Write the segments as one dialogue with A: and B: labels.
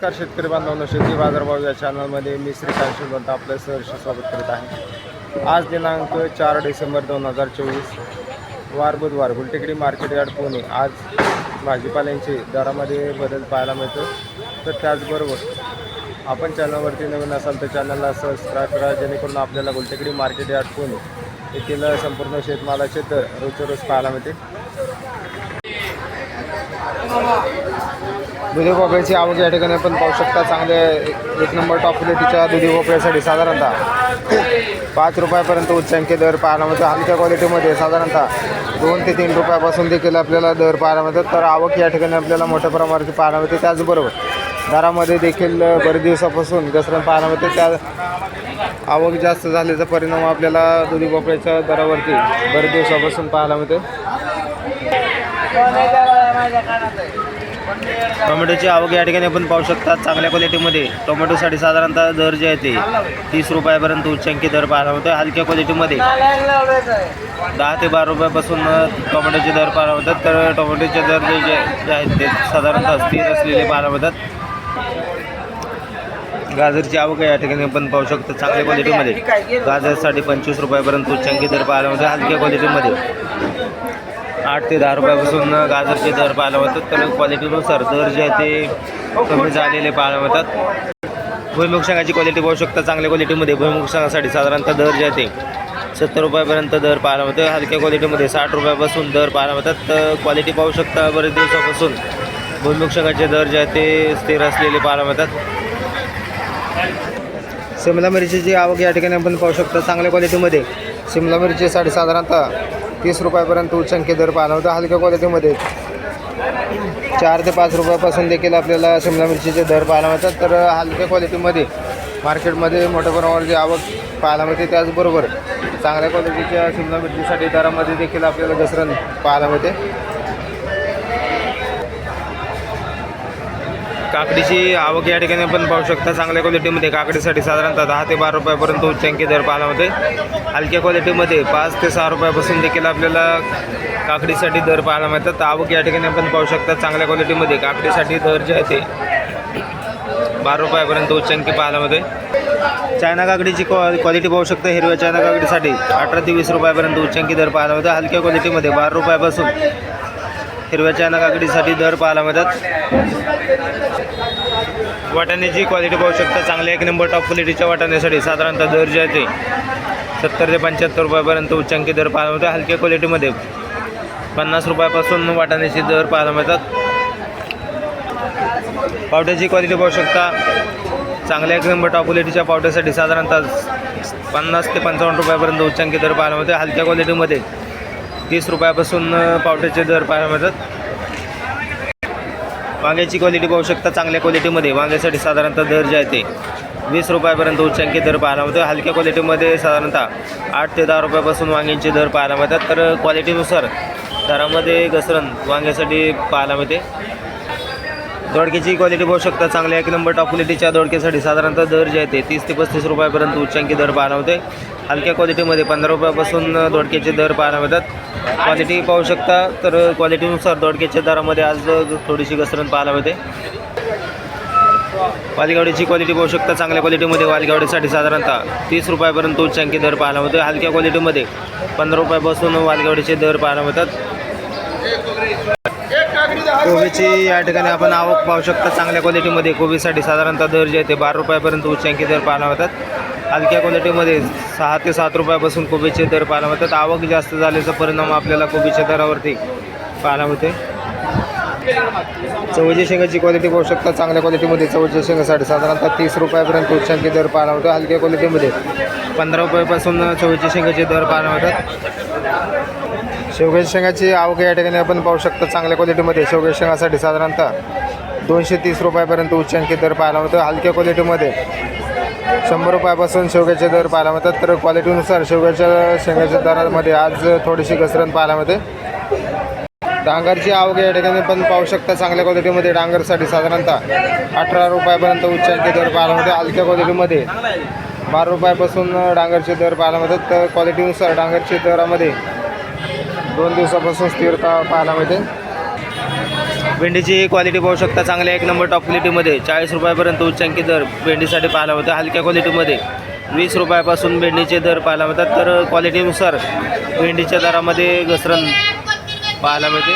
A: नमस्कार शेतकरी बांधवांनो शेती बाजारभाव या चॅनलमध्ये मी श्रीकांत शिवंत आपलं सहर्ष स्वागत करत आहे. आज दिनांक चार डिसेंबर दोन हजार चोवीस वार बुधवार गुलटेकडी मार्केट यार्ड पुणे. आज भाजीपाल्यांचे दरामध्ये बदल पाहायला मिळतो. तर त्याचबरोबर आपण चॅनलवरती नवीन असाल तर चॅनलला सबस्क्राईब करा जेणेकरून आपल्याला गुलटेकडी मार्केट यार्ड पुणे येथील संपूर्ण शेतमालाचे दर रोजच्या रोज पाहायला मिळते दुधी भोपळ्याची आवक या ठिकाणी आपण पाहू शकता. चांगले एक नंबर टॉप क्वालिटीच्या दुधी भोपळ्यासाठी साधारणतः पाच रुपयापर्यंत उच्चांकी दर पाहायला मिळतो. आमच्या क्वालिटीमध्ये साधारणतः दोन ते तीन रुपयापासून देखील आपल्याला दर पाहायला मिळतात. तर आवक या ठिकाणी आपल्याला मोठ्या प्रमाणात पाहायला मिळते. त्याचबरोबर दरामध्ये देखील बरेच दिवसापासून घसरण पाहायला मिळते. त्या आवक जास्त झाल्याचा परिणाम आपल्याला दुधी भोपळ्याच्या दरावरती बरेच दिवसापासून पाहायला मिळते. टोमॅटोची आवक या ठिकाणी आपण पाहू शकता चांगल्या क्वालिटीमध्ये. टोमॅटोसाठी साधारणतः दर जे आहे ते तीस रुपयापर्यंत उच्चांकी दर पाहायला होतो हलक्या क्वालिटीमध्ये. दहा ते बारा रुपयापासून टोमॅटोचे दर पाहायला होतात तर टोमॅटोचे दर जे जे जे आहेत ते साधारणतः स्थिर असलेले पाहायला होतात गाजरची आवक या ठिकाणी आपण पाहू शकतो चांगल्या क्वालिटीमध्ये. गाजरसाठी पंचवीस रुपयापर्यंत उच्चांकी दर पाहायला मिळतो हलक्या क्वालिटीमध्ये. आठ ते दहा रुपयापासून गाजरचे दर पाहायला मिळतात. तर क्वालिटीनुसार दर जे आहे ते कमी झालेले पाहायला मिळतात. भुईमुग शेंगाची क्वालिटी पाहू शकता चांगल्या क्वालिटीमध्ये भुईमुग शेंगासाठी साधारणतः दर जे आहे ते सत्तर रुपयापर्यंत दर पाहायला मिळतो हलक्या क्वालिटीमध्ये साठ रुपयापासून दर पाहायला मिळतात. तर क्वालिटी पाहू शकता बरेच दिवसापासून भुईमुग शेंगाचे दर जे आहे ते स्थिर असलेले पाहायला मिळतात. शिमला मिरचीची आवक या ठिकाणी आपण पाहू शकतो चांगल्या क्वालिटीमध्ये शिमला मिरचीसाठी साधारणतः तीस रुपयापर्यंत उच्चांकी दर पाहायला होता हलक्या क्वालिटीमध्ये चार ते पाच रुपयापासून देखील आपल्याला शिमला मिरचीचे दर पाहायला मिळतात. तर हलक्या क्वालिटीमध्ये मार्केटमध्ये मोठ्या प्रमाणावरची आवक पाहायला मिळते त्याचबरोबर चांगल्या क्वालिटीच्या शिमला मिरचीसाठी दरामध्ये देखील आपल्याला घसरण पाहायला मिळते. काकडीची आवक या ठिकाणी पण पाहू शकता. चांगल्या क्वालिटीमध्ये काकडीसाठी साधारणतः दहा ते बारा रुपयापर्यंत उच्चांकी दर पाहायला होते हलक्या क्वालिटीमध्ये पाच ते सहा रुपयापासून देखील आपल्याला काकडीसाठी दर पाहायला मिळतात. आवक या ठिकाणी आपण पाहू शकता चांगल्या क्वालिटीमध्ये काकडीसाठी दर जे आहे ते बारा रुपयापर्यंत उच्चांकी पाहायला मिळते चायना काकडीची क्वा क्वालिटी पाहू शकता हिरव्या चायना काकडीसाठी अठरा ते वीस रुपयापर्यंत उच्चांकी दर पाहायला मिळतं हलक्या क्वालिटीमध्ये बारा रुपयापासून हिरव्या चायना काकडीसाठी दर पाहायला मिळतात. वाटाण्याची क्वालिटी पाहू शकता. चांगल्या एक नंबर टॉप क्वालिटीच्या वाटाण्यासाठी साधारणतः दर जे आहे ते सत्तर ते पंच्याहत्तर रुपयापर्यंत उच्चांकी दर पाहायला मिळतात. हलक्या क्वालिटीमध्ये पन्नास रुपयापासून वाटाण्याचे दर पाहायला मिळतात. पावट्याची क्वालिटी पाहू शकता. चांगल्या एक नंबर टॉप क्वालिटीच्या पावट्यासाठी साधारणतः पन्नास ते पंचावन्न रुपयापर्यंत उच्चांकी दर पाहायला मिळते हलक्या क्वालिटीमध्ये तीस रुपयापासून पावट्याचे दर पाहायला मिळतात. वांग्याची क्वालिटी पाहू शकता चांगल्या क्वालिटीमध्ये वांग्यासाठी साधारणतः दर जे आहे ते वीस रुपयापर्यंत उच्चांकी दर पाहायला मिळतो. हलक्या क्वालिटीमध्ये साधारणतः आठ ते दहा रुपयापासून वांग्यांचे दर पाहायला मिळतात. तर क्वालिटीनुसार दरामध्ये घसरण वांग्यासाठी पाहायला मिळते. दोडक्याची क्वालिटी बघू शकता. चांगल्या एक नंबर टॉप क्वालिटीच्या दोडक्यासाठी साधारणतः दर जे आहे ते तीस ते पस्तीस रुपयापर्यंत उच्चांकी दर पाहायला होते हलक्या क्वालिटीमध्ये पंधरा रुपयापासून दोडक्याचे दर पाहायला मिळतात क्वालिटी पाहू शकता तर क्वालिटीनुसार दोडक्याच्या दरामध्ये आज थोडीशी घसरण पाहायला मिळते वालगावडीची क्वालिटी पाहू शकता चांगल्या क्वालिटीमध्ये वालगावडीसाठी साधारणतः तीस रुपयापर्यंत उच्चांकी दर पाहायला मिळतो हलक्या क्वालिटीमध्ये पंधरा रुपयापासून वालगावडीचे दर पाहायला मिळतात कोबीची या ठिकाणी आपण आवक पाहू शकता. चांगल्या क्वालिटीमध्ये कोबीसाठी साधारणतः दर जे आहे ते बारा रुपयापर्यंत उच्चांकी दर पाहायला मिळतात. हलक्या क्वालिटीमध्ये सहा ते सात रुपयापासून कोबीचे दर पाहायला मिळतात. आवक जास्त झाल्याचा परिणाम आपल्याला कोबीच्या दरावरती पाहायला मिळते. चवळीच्या शेंगाची क्वालिटी पाहू शकता. चांगल्या क्वालिटीमध्ये चवळीच्या शेंगासाठी साधारणतः तीस रुपयापर्यंत उच्चांकी दर पाहायला मिळतो. हलक्या क्वालिटीमध्ये पंधरा रुपयापासून चवळीच्या शेंगाचे दर पाहायला मिळतात. शेवग्याच्या शेंगाची आवक या ठिकाणी आपण पाहू शकतो. चांगल्या क्वालिटीमध्ये शेवग्याच्या शेंगासाठी साधारणतः दोनशे तीस रुपयापर्यंत उच्चांकी दर पाहायला मिळतो. हलक्या क्वालिटीमध्ये शंभर रुपयापासून शेवग्याचे दर पाहायला मिळतात. तर क्वालिटीनुसार शेवग्याच्या शेंगाच्या दरामध्ये आज थोडीशी घसरण पाहायला मिळते. डांगरची आवक या ठिकाणी पण पाहू शकता. चांगल्या क्वालिटीमध्ये डांगरसाठी साधारणतः अठरा रुपयापर्यंत उच्चांकी दर पाहायला मिळते. हलक्या क्वालिटीमध्ये बारा रुपयापासून डांगरचे दर पाहायला मिळतात. तर क्वालिटीनुसार डांगरच्या दरामध्ये दोन दिवसापासून स्थिरता पाहायला मिळते. भेंडीची क्वालिटी पाहू शकता. चांगल्या एक नंबर टॉप क्वालिटीमध्ये चाळीस रुपयापर्यंत उच्चांकी दर भेंडीसाठी पाहायला होतं हलक्या क्वालिटीमध्ये वीस रुपयापासून भेंडीचे दर पाहायला मिळतात. तर क्वालिटीनुसार भेंडीच्या दरामध्ये घसरण पाहायला मिळते.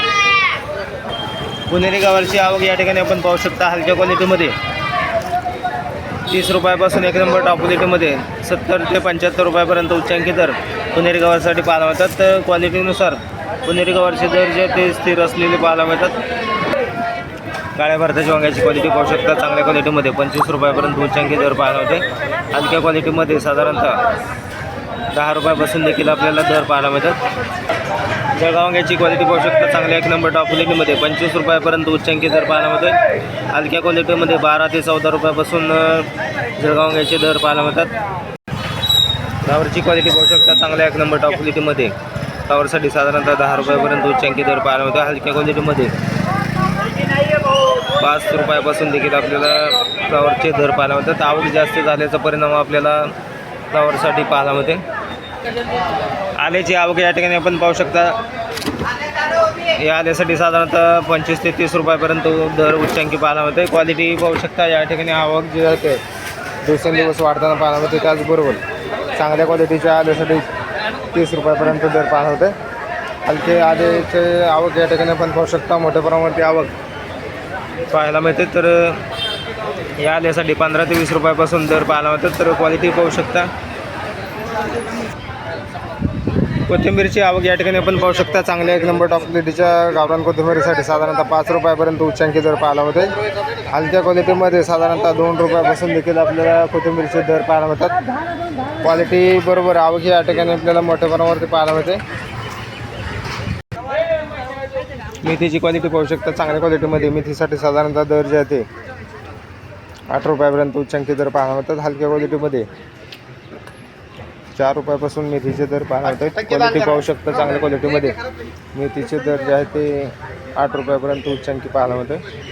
A: पुणेरी गावाची आवक या ठिकाणी आपण पाहू शकता. हलक्या क्वालिटीमध्ये तीस रुपयापासून एक नंबर टॉप क्वालिटीमध्ये सत्तर ते पंच्याहत्तर रुपयापर्यंत उच्चांकी दर पुणेरी गवारसाठी पाहायला मिळतात. तर क्वालिटीनुसार पुणेरी गवारचे दर जे ते स्थिर असलेले पाहायला मिळतात. काळ्या भारताची वांग्याची क्वालिटी पाहू शकता. चांगल्या क्वालिटीमध्ये पंचवीस रुपयापर्यंत उच्चांकी दर पाहायला होते. हलक्या क्वालिटीमध्ये साधारणतः दहा रुपयापासून देखील आपल्याला दर पाहायला मिळतात. जळगाव वांग्याची क्वालिटी पाहू शकता. चांगल्या एक नंबर टॉप क्वालिटीमध्ये पंचवीस रुपयापर्यंत उच्चांकी दर पाहायला मिळतोय. हलक्या क्वालिटीमध्ये बारा ते चौदा रुपयापासून जळगाव वांग्याचे दर पाहायला मिळतात. फ्लावरची क्वालिटी पाहू शकता. चांगल्या एक नंबर टॉप क्वालिटीमध्ये कवरसाठी साधारणतः दहा रुपयापर्यंत उच्चांकी दर पाहायला मिळतो. हलक्या क्वालिटीमध्ये. पाच रुपयापासून देखील आपल्याला फ्लावरचे दर पाहायला मिळतात. आवक जास्त झाल्याचा परिणाम आपल्याला फ्लावरसाठी पाहायला मिळते. आल्याची आवक या ठिकाणी आपण पाहू शकता. या आल्यासाठी साधारणतः पंचवीस ते तीस रुपयापर्यंत दर उच्चांकी पाहायला मिळते. क्वालिटी पाहू शकता या ठिकाणी आवक जी आहे दिवसेंदिवस वाढताना पाहायला मिळते. त्याचबरोबर चांगल्या क्वालिटीच्या आल्यासाठी तीस रुपयापर्यंत दर पाहायला होते हलके आल्याचे आवक या ठिकाणी पण पाहू शकता मोठ्या प्रमाणावरती आवक पाहायला मिळते. तर या आल्यासाठी पंधरा ते वीस रुपयापासून दर पाहायला मिळतात. तर क्वालिटी पाहू शकता. कोथिंबीरची आवक या ठिकाणी आपण पाहू शकता. चांगल्या एक नंबर टॉप क्वालिटीच्या गावरान कोथिंबीरीसाठी साधारणतः पाच रुपयापर्यंत उच्चांकी दर पाहायला होते हलक्या क्वालिटीमध्ये साधारणतः दोन रुपयापासून देखील आपल्याला कोथिंबीरचे दर पाहायला मिळतात. क्वालिटी बरोबर आवक या ठिकाणी आपल्याला मोठ्या प्रमाणावरती पाहायला मिळते. मेथीची क्वालिटी पाहू शकता. चांगल्या क्वालिटीमध्ये मेथीसाठी साधारणतः दर जे आहे ते आठ रुपयापर्यंत उच्चांकी दर पाहायला मिळतात. हलक्या क्वालिटीमध्ये चार रुपयापासून मेथीचे दर पाहायला मिळतात क्वालिटी पाहू शकता चांगल्या क्वालिटीमध्ये मेथीचे दर जे आहे ते आठ रुपयापर्यंत उच्चांकी पाहायला मिळते